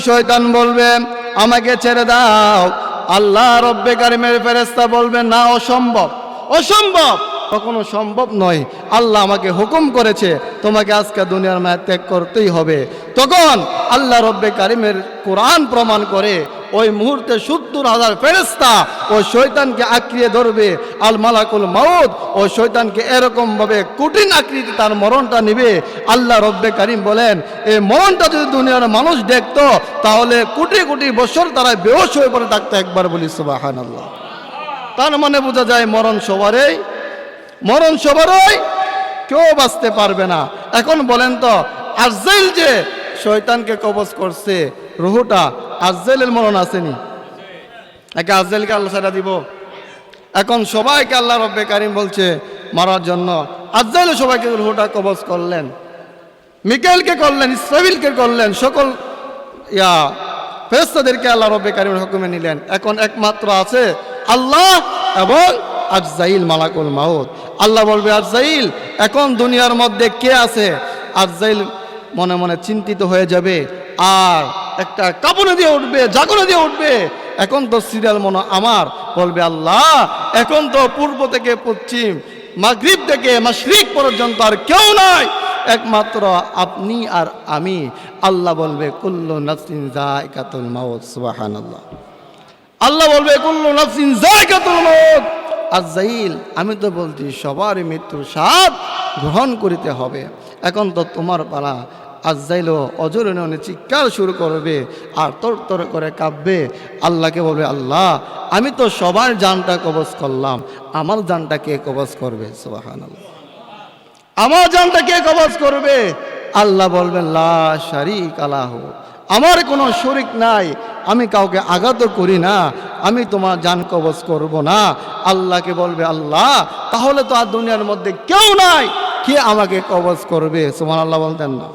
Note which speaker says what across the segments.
Speaker 1: শয়তান বলবে আমাকে ছেড়ে দাও। আল্লাহ রব্বে কারিমের ফেরেস্তা বলবে না অসম্ভব। অসম্ভব! কখনো সম্ভব নয়। আল্লাহ আমাকে হুকুম করেছে, তোমাকে আজকে দুনিয়ার মায়া ত্যাগ করতেই হবে। তখন আল্লাহ রব্বে কারিমের কোরআন প্রমাণ করে, ওই মুহূর্তে সত্তর হাজার ফেরেস্তা ওই শৈতানকে আঁকড়িয়ে ধরবে, আল মালাকুল মাউদ ও শৈতানকে এরকম ভাবে কঠিন আকৃতি তার মরণটা নিবে। আল্লাহ রব্বে কারিম বলেন এই মরণটা যদি দুনিয়ার মানুষ দেখতো, তাহলে কোটি কোটি বছর তারা বেহস হয়ে পড়ে থাকতো একবার বলি সুবাহান আল্লাহ তার মানে বোঝা যায় মরণ সবারই মরণ সবারই কেউ বাঁচতে পারবে না। এখন বলেন তো আজজাইল যে শয়তানকে কবজ করছে, রুহুটা আজজাইলের মরণ আসেনি। একে আজজাইলকে আল্লাহ সারা দিব। এখন সবাইকে আল্লাহ রব্বে কারিম বলছে, মারার জন্য। আজজাইল সবাইকে রুহুটা কবজ করলেন। মিকেলকে করলেন ইসরাবিলকে করলেন, সকল, ইয়া ফেরেস্তাদেরকে আল্লাহ রব্বে কারিমের হুকুমে নিলেন। এখন একমাত্র আছে আল্লাহ এবং আজজাইল মালাকুল মাউত। আল্লাহ বলবে, আজজাইল, এখন দুনিয়ার মধ্যে কে আছে? আজজাইল মনে মনে চিন্তিত হয়ে যাবে। আর একটা কাপড়ে দিয়ে উঠবে, জাগরে দিয়ে উঠবে। এখন তো সিরিয়াল মনে আমার, বলবে, আল্লাহ, এখন তো পূর্ব থেকে পশ্চিম, মাগরিব থেকে মাশরিক পর্যন্ত আর কেউ নাই। একমাত্র আপনি আর আমি। আল্লাহ বলবে, কুল্লু নাফসিন জায়কাতুল মাউত সুবহানাল্লাহ। আল্লাহ বলবে, কুল্লু নাফসিন জায়কাতুল মাউত আজাইল আমি তো বলছি সবার মৃত্যুর স্বাদ গ্রহণ করিতে হবে। এখন তো তোমার পালা। আজাইলও অজরণে চিৎকার শুরু করবে আর তর তর করে কাঁপবে। আল্লাহকে বলবে, আল্লাহ, আমি তো সবার জানটা কবজ করলাম। আমার জানটা কে কবজ করবে? সুবহানাল্লাহ। আমার জানটা কে কবজ করবে? আল্লাহ বলবেন, লা শারিক আলাহ আমার কোনো শরিক নাই। আমি কাউকে আঘাত করি না। আমি তোমার জান কবজ করব না। আল্লাহকে বলবে, আল্লাহ, তাহলে তো আর দুনিয়ার মধ্যে কেউ নাই। কে আমাকে কবজ করবে? সুমান আল্লাহ বলতেন না।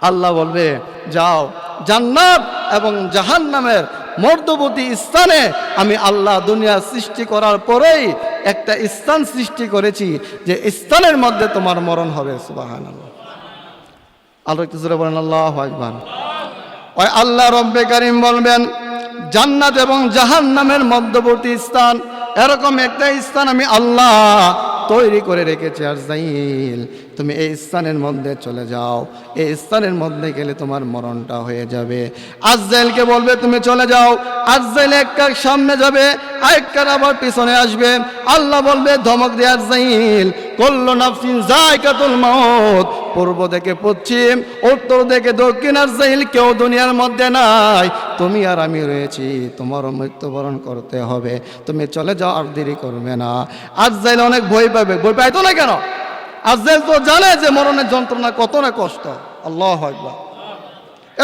Speaker 1: আল্লাহ বলবে, যাও, জান্নাত এবং জাহান্নামের মর্দবতী স্থানে আমি আল্লাহ দুনিয়া সৃষ্টি করার পরেই একটা স্থান সৃষ্টি করেছি, যে স্থানের মধ্যে তোমার মরণ হবে। সুবাহান আল্লাহ একটু জোরে বলেন, আল্লাহ একবার ওই আল্লাহ রব্বে কারিম বলবেন, জান্নাত এবং জাহান নামের মধ্যবর্তী স্থান, এরকম একটা স্থান আমি আল্লাহ তৈরি করে রেখেছি আর তুমি এই স্থানের মধ্যে চলে যাও। এই স্থানের মধ্যে গেলে তোমার মরণটা হয়ে যাবে। আজজাইলকে বলবে, তুমি চলে যাও। আজজাইল এক কাক সামনে যাবে আরেক কাক আবার পিছনে আসবে। আল্লাহ বলবে, ধমক দিয়ে আজজাইল কল্লো নাফসিন জায়কাতুল মাউত। পূর্ব থেকে পশ্চিম, উত্তর থেকে দক্ষিণ আজজাইল কেউ দুনিয়ার মধ্যে নাই। তুমি আর আমি রয়েছি তোমারও মৃত্যুবরণ করতে হবে। তুমি চলে যাও আর দেরি করবে না। আজজাইল অনেক ভয় পাবে। ভয় পাইতো না কেন? আজরাইল তো জানে যে মরণের যন্ত্রণা কত না কষ্ট, আল্লাহ একবার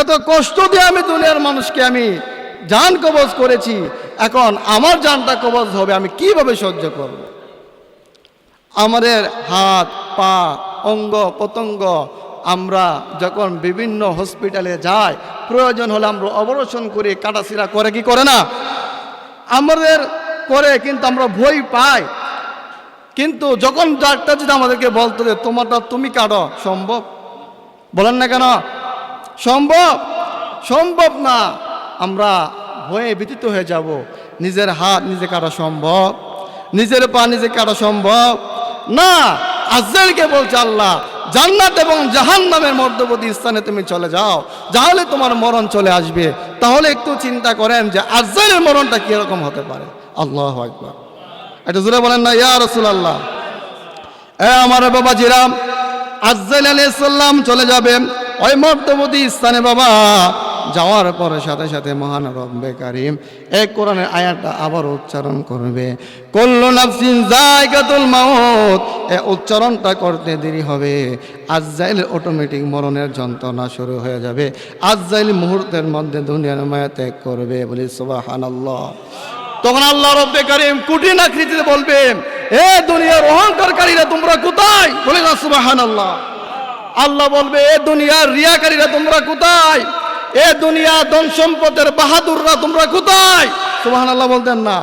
Speaker 1: এত কষ্ট দিয়ে আমি দুনিয়ার মানুষকে আমি জান কবজ করেছি, এখন আমার জানটা কবজ হবে, আমি কীভাবে সহ্য করব? আমাদের হাত, পা, অঙ্গ প্রত্যঙ্গ আমরা যখন বিভিন্ন হসপিটালে যাই, প্রয়োজন হলে আমরা অপারেশন করি কাটাছিরা করে কি করে না? আমাদের করে, কিন্তু আমরা ভয় পাই। কিন্তু যখন ডাক্তার যদি আমাদেরকে বলতো যে, তোমারটা তুমি কাটো, সম্ভব? বলেন না কেন? সম্ভব? সম্ভব না। আমরা ভয়ে ব্যতীত হয়ে যাব। নিজের হাত নিজে কাটা সম্ভব? নিজের পা নিজে কাটা সম্ভব? না। আজরাইলকে বলছে আল্লাহ, জান্নাত এবং জাহান্নামের মধ্যবর্তী স্থানে তুমি চলে যাও। তাহলে তোমার মরণ চলে আসবে। তাহলে একটু চিন্তা করেন যে, আজরাইলের মরণটা কীরকম হতে পারে? আল্লাহ একবার এটা জুড়ে বলেন না, ইয়া রসুলাল্লাহ। এ আমার বাবা জিরাম আজ্জাইল আলাইসাল্লাম চলে যাবে। ওই মর্তবতী স্থানে বাবা, যাওয়ার পরে সাথে সাথে মহান রব্বে কারিম এক কোরআনের আয়াতটা আবার উচ্চারণ করবে। কল্লু নাফসিন জায়গাতুল মাউত, এ উচ্চারণটা করতে দেরি হবে। আজ্জাইল অটোমেটিক মরণের যন্ত্রণা শুরু হয়ে যাবে। আজ্জাইল মুহূর্তের মধ্যে দুনিয়ার মায়া ত্যাগ করবে বলি সুবহানাল্লাহ। তখন আল্লাহ রব্বে কারিম কঠিন আকৃতিতে বলবে এ দুনিয়ার অহংকারকারীরা তোমরা কোথায়? বলে না সুবাহান আল্লাহ আল্লাহ বলবে, এ দুনিয়ার রিয়াকারীরা তোমরা কোথায়? এ দুনিয়া ধন সম্পদের বাহাদুররা তোমরা কোথায়? সুবাহান আল্লাহ বলতেন না।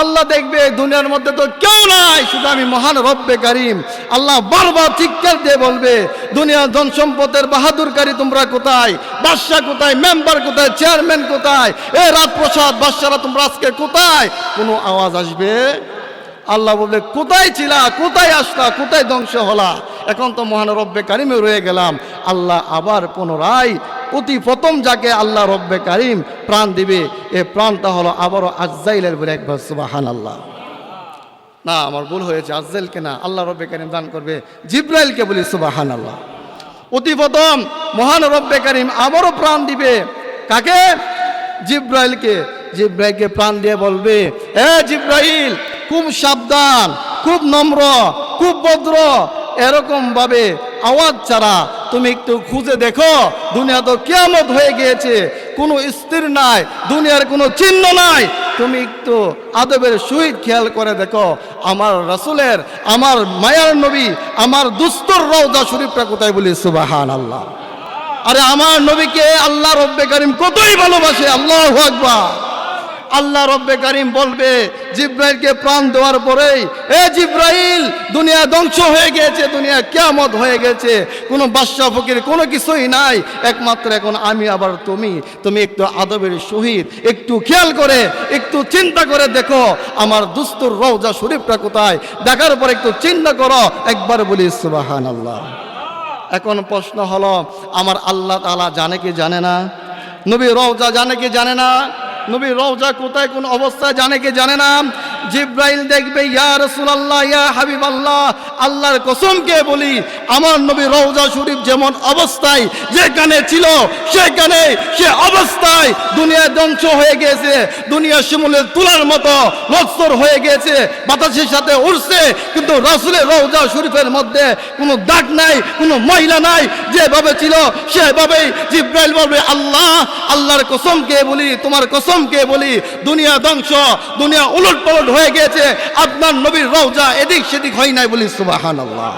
Speaker 1: আল্লাহ দেখবে দুনিয়ার মধ্যে তো কেউ নাই, শুধু আমি মহান রব্বে কারিম। আল্লাহ বারবার চিৎকার দিয়ে বলবে, দুনিয়ার ধন সম্পদের বাহাদুরকারী তোমরা কোথায়? বাদশাহ কোথায়? মেম্বার কোথায়? চেয়ারম্যান কোথায়? এ রাজপ্রসাদ, বাদশারা তোমরা আজকে কোথায়? কোনো আওয়াজ আসবে? আল্লাহ বলবে, কোথায় ছিলা? কোথায় আসলা? কোথায় ধ্বংস হলা? এখন তো মহান রব্বে কারিমে রয়ে গেলাম। আল্লাহ আবার পুনরায় অতি প্রথম যাকে আল্লাহ রব্বে কারিম প্রাণ দিবে, এ প্রাণটা হলো আবারও আজ্জাইলের বলে একবার সুবাহান আল্লাহ না, আমার ভুল হয়েছে। আজ্জাইলকে না, আল্লাহ রব্বে কারিম দান করবে। জিব্রাইলকে বলি সুবাহান আল্লাহ অতি প্রথম মহান রব্বে কারিম আবারও প্রাণ দিবে। কাকে? জিব্রাইলকে। জিব্রাইলকে প্রাণ দিয়ে বলবে, এ জিব্রাইল, খুব সাবধান, খুব নম্র, খুব ভদ্র। এরকম ভাবে আওয়াজ ছাড়া তুমি একটু খুঁজে দেখো, দুনিয়া তো কেয়ামত হয়ে গিয়েছে। কোনো স্থির নাই, দুনিয়ার কোনো চিহ্ন নাই। তুমি একটু আদবের সহিত খেয়াল করে দেখো, আমার রাসুলের, আমার মায়ার নবী, আমার দুস্তর রওদা শরীফটা কোথায় বলি? সুবাহান আল্লাহ আরে আমার নবীকে আল্লাহ রব্বে করিম কতই ভালোবাসে, আল্লাহ আকবার। আল্লাহ রব্বে কারিম বলবে, জিব্রাইলকে প্রাণ দেওয়ার পরেই, এ জিব্রাইল, দুনিয়া ধ্বংস হয়ে গেছে, দুনিয়া কেয়ামত হয়ে গেছে, কোনো বাদশা ফকির, কোনো কিছুই নাই। একমাত্র এখন আমি আবার তুমি তুমি একটু আদবের সহিত একটু খেয়াল করে, একটু চিন্তা করে দেখো, আমার দুস্তুর রওজা শরীফটা কোথায়? দেখার পর একটু চিন্তা করো, একবার বলি সুবাহান আল্লাহ এখন প্রশ্ন হলো, আমার আল্লাহ তাআলা জানে কি জানে না? নবী রওজা জানে কি জানে না? নবী রওজা কোথায় কোন অবস্থায় জানে কে জানে না। জিব্রাইল দেখবে, ইয়া রাসূলুল্লাহ, ইয়া হাবিবাল্লাহ, আল্লাহর কসমকে বলি, আমার নবী রওজা শরীফ যেমন অবস্থায় যেখানে ছিল, সেখানে সে অবস্থায় দুনিয়া ধ্বংস হয়ে গেছে, দুনিয়া শিমুলের তুলার মতো লক্সর হয়ে গেছে, বাতাসের সাথে উড়ছে, কিন্তু রাসূলের রওজা শরীফের মধ্যে কোনো দাগ নাই, কোনো মহিলা নাই, যেভাবে ছিল সেভাবেই জিব্রাইল বলবে, আল্লাহ, আল্লাহর কসমকে বলি, তোমার কসমকে বলি, দুনিয়া ধ্বংস, দুনিয়া উলট পালট হয়ে গেছে আপনার নবীর রওজা এদিক সেদিক হয় নাই বলি সুবাহান আল্লাহ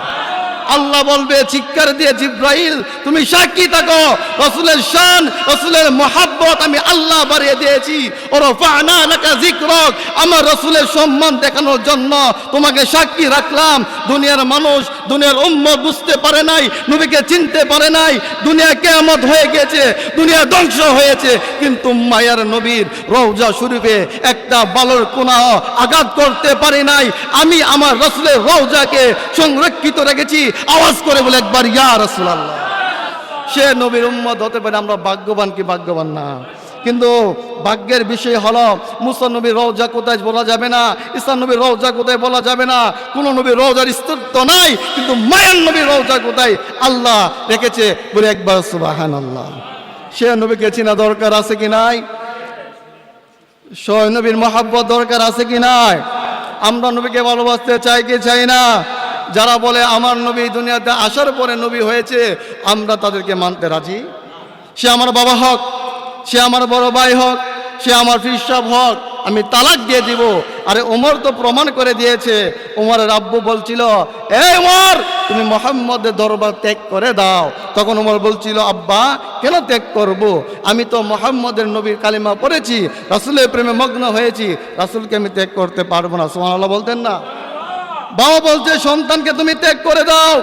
Speaker 1: আল্লাহ বলবে, চিৎকার দিয়ে জিব্রাইল, তুমি সাক্ষী থাকো, রসুলের শান, রসুলের মহাব্বত আমি আল্লাহ বাড়িয়ে দিয়েছি। ওর ফানা এলাকা জিক্রক আমার রসুলের সম্মান দেখানোর জন্য তোমাকে সাক্ষী রাখলাম। দুনিয়ার মানুষ দুনিয়ার উম্মত বুঝতে পারে নাই, নবীকে চিনতে পারে নাই, দুনিয়া কেমত হয়ে গেছে, দুনিয়া ধ্বংস হয়েছে, কিন্তু মায়ার নবীর রওজা শরীফে একটা বালর কোনা আঘাত করতে পারি নাই। আমি আমার রসুলের রওজাকে সংরক্ষিত রেখেছি, আওয়াজ করে বলে একবার, ইয়া রসুলাল্লাহ। সে নবীর উম্মত হতে পারে, আমরা ভাগ্যবান কি ভাগ্যবান না। কিন্তু ভাগ্যের বিষয় হলো, মুসা নবীর রওজা কোথায় বলা যাবে না ইসলাম নবীর রওজা কোথায় বলা যাবে না, কোন নবীর রওজার স্তূত্ব নাই, কিন্তু মায়ান নবীর রওজা কোথায় আল্লাহ রেখেছে বলে একবার সুবাহান আল্লাহ সে নবীকে চেনা দরকার আছে কি নাই? সয় নবীর মহাব্বত দরকার আছে কি নাই? আমরা নবীকে ভালোবাসতে চাই কি চাই না? যারা বলে আমার নবী দুনিয়াতে আসার পরে নবী হয়েছে, আমরা তাদেরকে মানতে রাজি? সে আমার বাবা হক। সে আমার বড় ভাই হোক, সে আমার ফিরসাব হক, আমি তালাক দিয়ে দিব। আরে ওমর তো প্রমাণ করে দিয়েছে। ওমরের আব্বু বলছিল, এই ওমর, তুমি মোহাম্মদের দরবার ত্যাগ করে দাও। তখন ওমর বলছিল, আব্বা, কেন ত্যাগ করব? আমি তো মোহাম্মদের নবীর কালিমা পড়েছি, রাসুলের প্রেমে মগ্ন হয়েছি, রাসুলকে আমি ত্যাগ করতে পারব না। সোমানাল্লাহ বলতেন না। বাবা বলছে, সন্তানকে তুমি ত্যাগ করে দাও।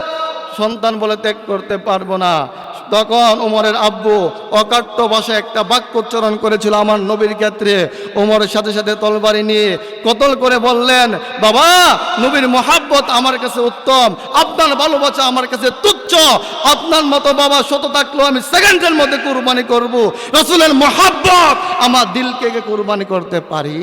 Speaker 1: সন্তান বলে, ত্যাগ করতে পারব না। তখন ওমরের আব্বু অকাট্য ভাষায় একটা বাক্য উচ্চারণ করেছিল আমার নবীর ক্ষেত্রে। ওমরের সাথে সাথে তলবারি নিয়ে কতল করে বললেন, বাবা, নবীর মহাব্বত আমার কাছে উত্তম। আপনার ভালোবাসা আমার কাছে তুচ্ছ। আপনার মতো বাবা শত থাকলেও আমি সেকেন্ডের মধ্যে কুরবানি করব। রসুলের মহাব্বত আমার দিলকে কুরবানি করতে পারি।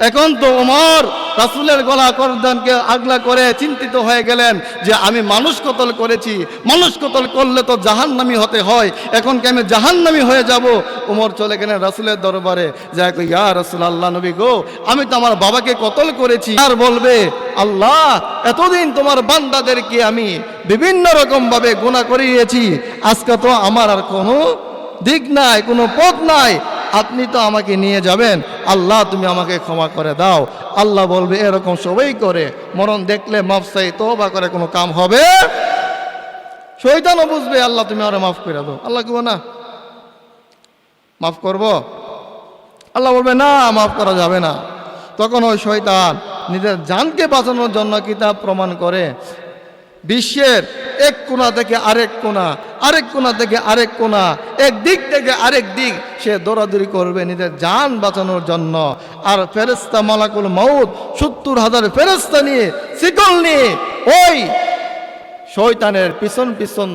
Speaker 1: এখন তো ওমর রাসুলের গলা করদানকে আগলা করে চিন্তিত হয়ে গেলেন যে আমি মানুষ কতল করেছি, মানুষ কতল করলে তো জাহান্নামি হতে হয়, এখন কি আমি জাহান্নামি হয়ে যাব? ওমর চলে গেলেন রাসুলের দরবারে, যা ইয়া রাসুল আল্লাহ নবী গো, আমি তো আমার বাবাকে কতল করেছি। আর বলবে, আল্লাহ, এতদিন তোমার বান্দাদেরকে আমি বিভিন্ন রকম ভাবে গুণা করিয়েছি, আজকে তো আমার আর কোনো দিক নাই, কোনো পথ নাই। আপনি তো আমাকে নিয়ে যাবেন। আল্লাহ, তুমি আমাকে ক্ষমা করে দাও। আল্লাহ বলবে, এরকম সবাই করে। মরণ দেখলে মাফসাই তো বা করে কোনো কাম হবে? শৈতানও বুঝবে, আল্লাহ, তুমি আরও মাফ করে দাও। আল্লাহ কেউ না, মাফ করব। আল্লাহ বলবে, না, মাফ করা যাবে না। তখন ওই শয়তান নিজের জানকে বাঁচানোর জন্য কিতাব প্রমাণ করে বিশ্বের এক কোনা থেকে আরেক কোনা আরেক কোনা থেকে আরেক কোনা এক দিক থেকে আরেক দিক সে দৌড়াদৌড়ি করবে নিজের যান বাঁচানোর জন্য। আর ফেরেস্তা মালাকুল মাউদ সত্তর হাজার ফেরেস্তা নিয়ে শিকল নিয়ে ওই শয়তানের পিছন পিছন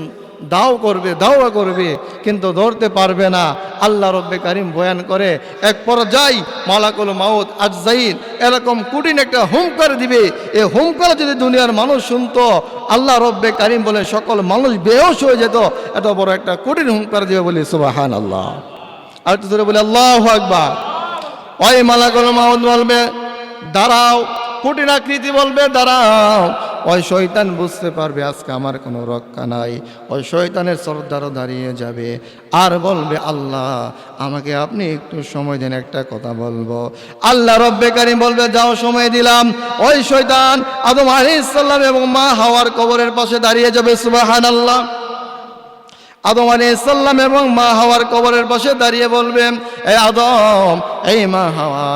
Speaker 1: দাও করবে, দাওয়া করবে, কিন্তু ধরতে পারবে না। আল্লাহ রব্বে কারিম বয়ান করে, এক পর্যায় মালাকুল মাউদ আজজাইন এরকম কুটিন একটা হুমকার দিবে। এই হুমকার যদি দুনিয়ার মানুষ শুনতো, আল্লাহ রব্বে কারিম বলে সকল মানুষ বেহস হয়ে যেত। এত বড় একটা কঠিন হুমকার দিবে বলি সুবাহান আল্লাহ আর ধরে বলে, আল্লাহ আকবার। ওই মালাকুল মাউদ বলবে, দাঁড়াও কঠিন আকৃতি বলবে, দাঁড়াও। ওই শয়তান বুঝতে পারবে আজকে আমার কোনো রক্ষা নাই। ওই শয়তানের সর্দারও দাঁড়িয়ে যাবে। আর বলবে, আল্লাহ, আমাকে আপনি একটু সময় দেন, একটা কথা বলব। আল্লাহ রব্বে কারিম বলবে, যাও, সময় দিলাম। ওই শয়তান আদম আলাইহিস সালাম এবং মা হাওয়ার কবরের পাশে দাঁড়িয়ে যাবে সুবাহান আল্লাহ আদম আলাইসাল্লাম এবং মা হাওয়ার কবরের পাশে দাঁড়িয়ে বলবেন এই আদম, এই মা হাওয়া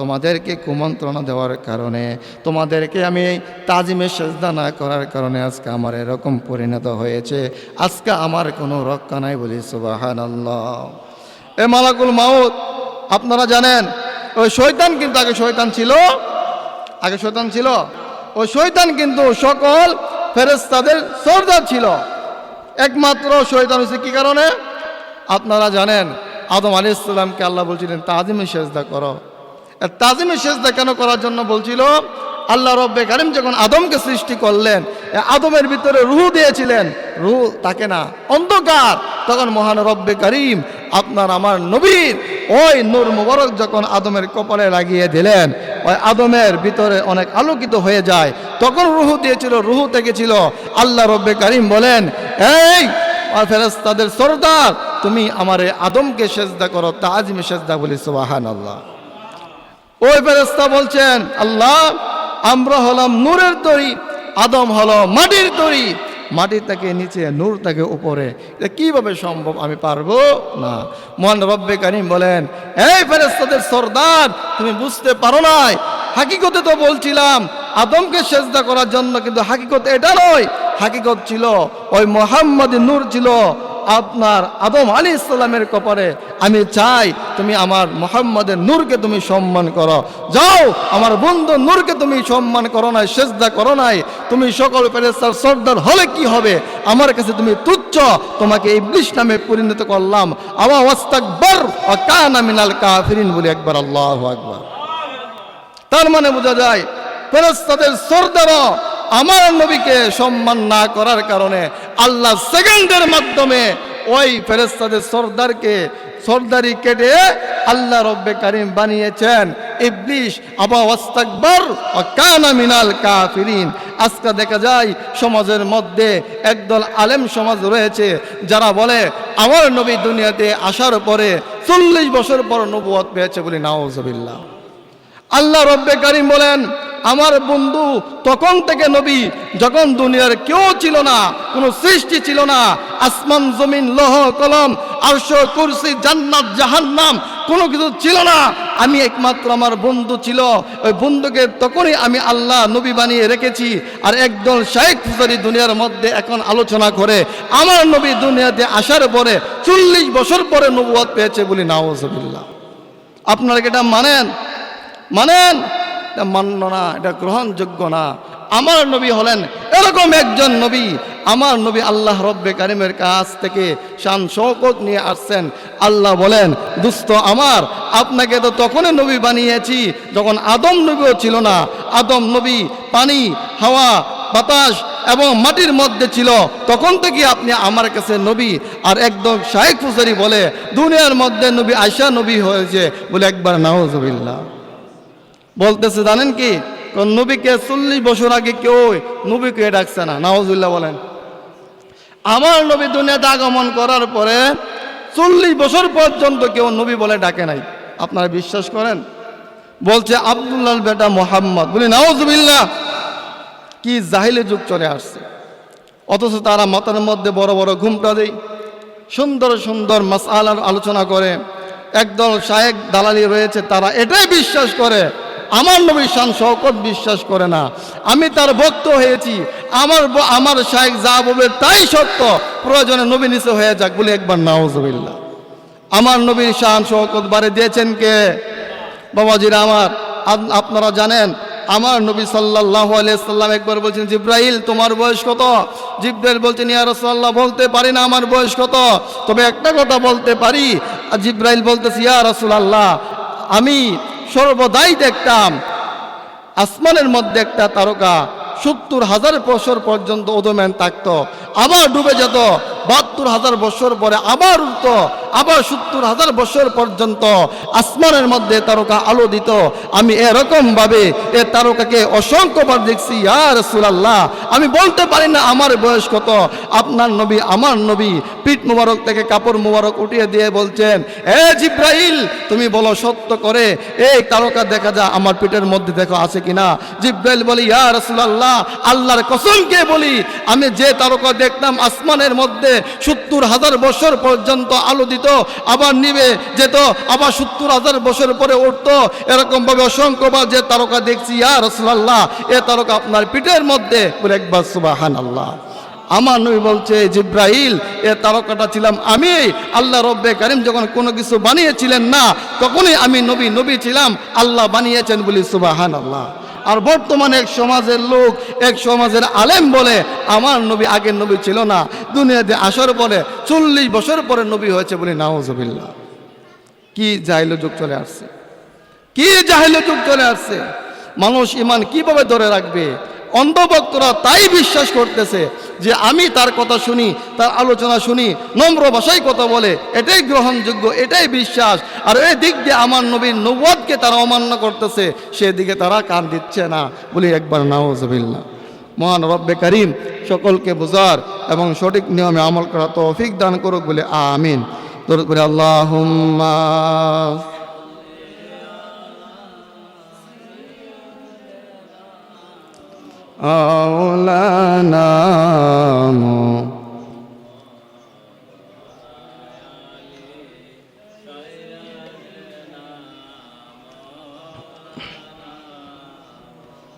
Speaker 1: তোমাদেরকে কুমন্ত্রণা দেওয়ার কারণে, তোমাদেরকে আমি তাজিমে সেজদা না করার কারণে আজকে আমার এরকম পরিণত হয়েছে। আজকে আমার কোনো রক্ষা নাই বলি সুবাহান এ মালাকুল মাউত, আপনারা জানেন, ওই শৈতান কিন্তু আগে শৈতান ছিল, আগে শৈতান ছিল, ওই শৈতান কিন্তু সকল ফেরেস্তাদের সর্দার ছিল। একমাত্র শৈতান হয়েছে কি কারণে? আপনারা জানেন, আদম আলী ইসলামকে আল্লাহ বলছিলেন, তাজিমে সেজদা করো। তাজিমে সেজদা কেন করার জন্য বলছিল, আল্লাহ রব্বে কারিম যখন আদমকে সৃষ্টি করলেন আদমের ভিতরে রুহু দিয়েছিলেন, রুহু তাকে না, অন্ধকার। তখন মহান রব্বে করিম আপনার আমার নবীর ওই নূর মুবারক যখন আদমের কপালে লাগিয়ে দিলেন, ওই আদমের ভিতরে অনেক আলোকিত হয়ে যায়। তখন রুহু দিয়েছিল, রুহু থেকে ছিল, আল্লাহ রব্বে করিম বলেন, এই ফেরেস্তাদের সর্দার, তুমি আমার আদমকে সেজদা করো তাজিমে সেজদা বলি সুবাহান আল্লাহ ওই ফেরেস্তা বলছেন, আল্লাহ, আমরা হলাম নূরের তরি, আদম হলো মাটির তরি। মাটি থেকে নিচে, নূর তাকে উপরে। এটা কীভাবে সম্ভব আমি পারব? না। মহান রব্বে কারিম বলেন, এই ফেরেস্তাদের সর্দার, তুমি বুঝতে পারো নাই। হাকিকতে তো বলছিলাম, আদমকে সেজদা করার জন্য, কিন্তু হাকিকত এটা নয়। হাকিকত ছিল, ওই মোহাম্মদ নূর ছিল আপনার আদম আলী ইসলামের কপারে আমি চাই তুমি আমার মোহাম্মদের নূরকে তুমি সম্মান করো। যাও, আমার বন্ধু নূরকে তুমি সম্মান করো নাই, সেজদা করো নাই। তুমি সকল ফেরেস্তার সর্দার হলে কি হবে? আমার কাছে তুমি তুচ্ছ। তোমাকে এই ইবলিশ নামে পরিণত করলাম। আমা ওয়াস্তাকবার ও কানা মিনাল বলে একবার, আল্লাহ আকবার। তার মানে বোঝা যায় ফেরেস্তাদের সর্দারও আমার নবীকে সম্মান না করার কারণে আল্লাহ সেকেন্ডের মাধ্যমে ওই ফেরেস্তাদের সর্দারকে, সর্দারি কেটে আল্লাহ রব্বে কারিম বানিয়েছেন। ইবলিশ, আবা ওয়াস্তাকবার ও কানা মিনাল কাফিরিন। আজকে দেখা যায় সমাজের মধ্যে একদল আলেম সমাজ রয়েছে, যারা বলে, আমার নবী দুনিয়াতে আসার পরে চল্লিশ বছর পর নবুয়ত পেয়েছে বলে নাওজবিল্লাহ আল্লাহ রব্বে কারিম বলেন আমার বন্ধু তখন থেকে নবী, যখন দুনিয়ার কেউ ছিল না, কোনো সৃষ্টি ছিল না, আসমান, জমিন, লহ, কলম, আরশ, কুরসি, জান্নাত, জাহান্নাম, কোনো কিছু ছিল না। আমি একমাত্র আমার বন্ধু ছিল। ওই বন্ধুকে তখনই আমি আল্লাহ, নবী বানিয়ে রেখেছি। আর একদল শাহেক ফুজারি দুনিয়ার মধ্যে এখন আলোচনা করে, আমার নবী দুনিয়াতে আসার পরে, চল্লিশ বছর পরে নবুয়াত পেয়েছে বলি নাওজবিল্লাহ আপনারা এটা মানেন? মানেন? এটা মান্য না, এটা গ্রহণযোগ্য না। আমার নবী হলেন এরকম একজন নবী। আমার নবী আল্লাহ রব্বে কারিমের কাছ থেকে শান শৌকত নিয়ে আসছেন। আল্লাহ বলেন দুস্থ আমার, আপনাকে তো তখনই নবী বানিয়েছি যখন আদম নবীও ছিল না। আদম নবী পানি, হাওয়া, বাতাস এবং মাটির মধ্যে ছিল। তখন থেকে আপনি আমার কাছে নবী। আর একদম শাহেক ফুসারি বলে, দুনিয়ার মধ্যে নবী আয়সা নবী হয়েছে। বলে একবার নাওজবিল্লা বলতেছে, জানেন কি? নবীকে চল্লিশ বছর আগে কেউ নবীকে ডাকছে না। নাওজুল্লাহ বলেন। আমার নবী দুনিয়াতে আগমন করার পরে চল্লিশ বছর পর্যন্ত কেউ নবী বলে ডাকে নাই। আপনারা বিশ্বাস করেন? বলছে আবদুল্লাহ বেটা মোহাম্মদ। বলি, নাওজুবিল্লাহ, কি জাহিলে যুগ চলে আসছে। অথচ তারা মাথার মধ্যে বড় বড় ঘুমটা দেয়, সুন্দর সুন্দর মাসালার আলোচনা করে, একদল শায়েক দালালি রয়েছে, তারা এটাই বিশ্বাস করে। আমার নবীর শান শওকত বিশ্বাস করে না। আমি তার ভক্ত হয়েছি। আমার আমার শাহেক যা বলবে তাই সত্য। প্রয়োজনে নবী নিচে হয়ে যাক বলে একবার নাওজবিল্লা আমার নবীর শান শওকত বারে দিয়েছেন কে? বাবাজিরা আমার। আপনারা জানেন, আমার নবী সাল্লাহ সাল্লাম একবার বলছেন জিব্রাহিল তোমার বয়স কত? জিব্রাইল বলছেন, ইয়া রাসূলুল্লাহ, বলতে পারি না আমার বয়স কত। তবে একটা কথা বলতে পারি। আর জিব্রাইল বলতেছি, ইয়া রাসূলুল্লাহ, আমি সর্বদাই দেখতাম। আসমানের মধ্যে একটা তারকা সত্তর হাজার বছর পর্যন্ত ওদমেন থাকতো, আবার ডুবে যেত। বাহাত্তর হাজার বছর পরে আবার উঠত আবার সত্তর হাজার বছর পর্যন্ত আসমানের মধ্যে তারকা আলো দিত। আমি এরকম ভাবে এ তারকাকে অসংখ্যবার দেখছি আর সুলাল্লাহ আমি বলতে পারি না আমার বয়স কত। আপনার নবী, আমার নবী পিঠ মুবারক থেকে কাপড় মুবারক উঠিয়ে দিয়ে বলছেন, এ জিব্রাইল, তুমি বলো সত্য করে, এই তারকা দেখা যা আমার পিঠের মধ্যে দেখো আছে কিনা? জিব্রাইল বলি, ইয়া রাসূলুল্লাহ, আল্লাহর কসমকে বলি, আমি যে তারকা দেখতাম আসমানের মধ্যে সত্তর হাজার বছর পর্যন্ত আলো দিত আবার নিবে যেত আবার সত্তর হাজার বছর পরে উঠতো। এরকম ভাবে অসংখ্যবার যে তারকা দেখছি, ইয়া রাসূলুল্লাহ, এ তারকা আপনার পিঠের মধ্যে। একবার সুবহানাল্লাহ। আমার নবী বলছে জিব্রাহিল এ তারকাটা ছিলাম আমি। আল্লাহ রব্বে কারিম যখন কোনো কিছু বানিয়েছিলেন না, তখনই আমি নবী নবী ছিলাম। আল্লাহ বানিয়েছেন বলি সুবাহান আল্লাহ আর বর্তমানে এক সমাজের লোক, এক সমাজের আলেম বলে আমার নবী আগের নবী ছিল না। দুনিয়াতে আসার পরে চল্লিশ বছর পরে নবী হয়েছে বলে নাওজবিল্লা কি জাহিল যুগ চলে আসছে? কি জাহিল যুগ চলে আসছে? মানুষ ইমান কীভাবে ধরে রাখবে? অন্ধভক্তরা তাই বিশ্বাস করতেছে যে আমি তার কথা শুনি, তার আলোচনা শুনি, নম্র ভাষায় কথা বলে, এটাই গ্রহণযোগ্য, এটাই বিশ্বাস। আর এই দিক দিয়ে আমার নবীর নবদকে তারা অমান্য করতেছে, সেদিকে তারা কান দিচ্ছে না। বলি একবার নাওজবিল্লা মহান রব্বে করিম, সকলকে বুঝার এবং সঠিক নিয়মে আমল করা তৌফিক দান করুক বলে আমিন। দরুদ করে আল্লাহ أولانا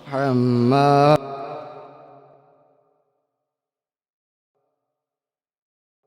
Speaker 1: محمد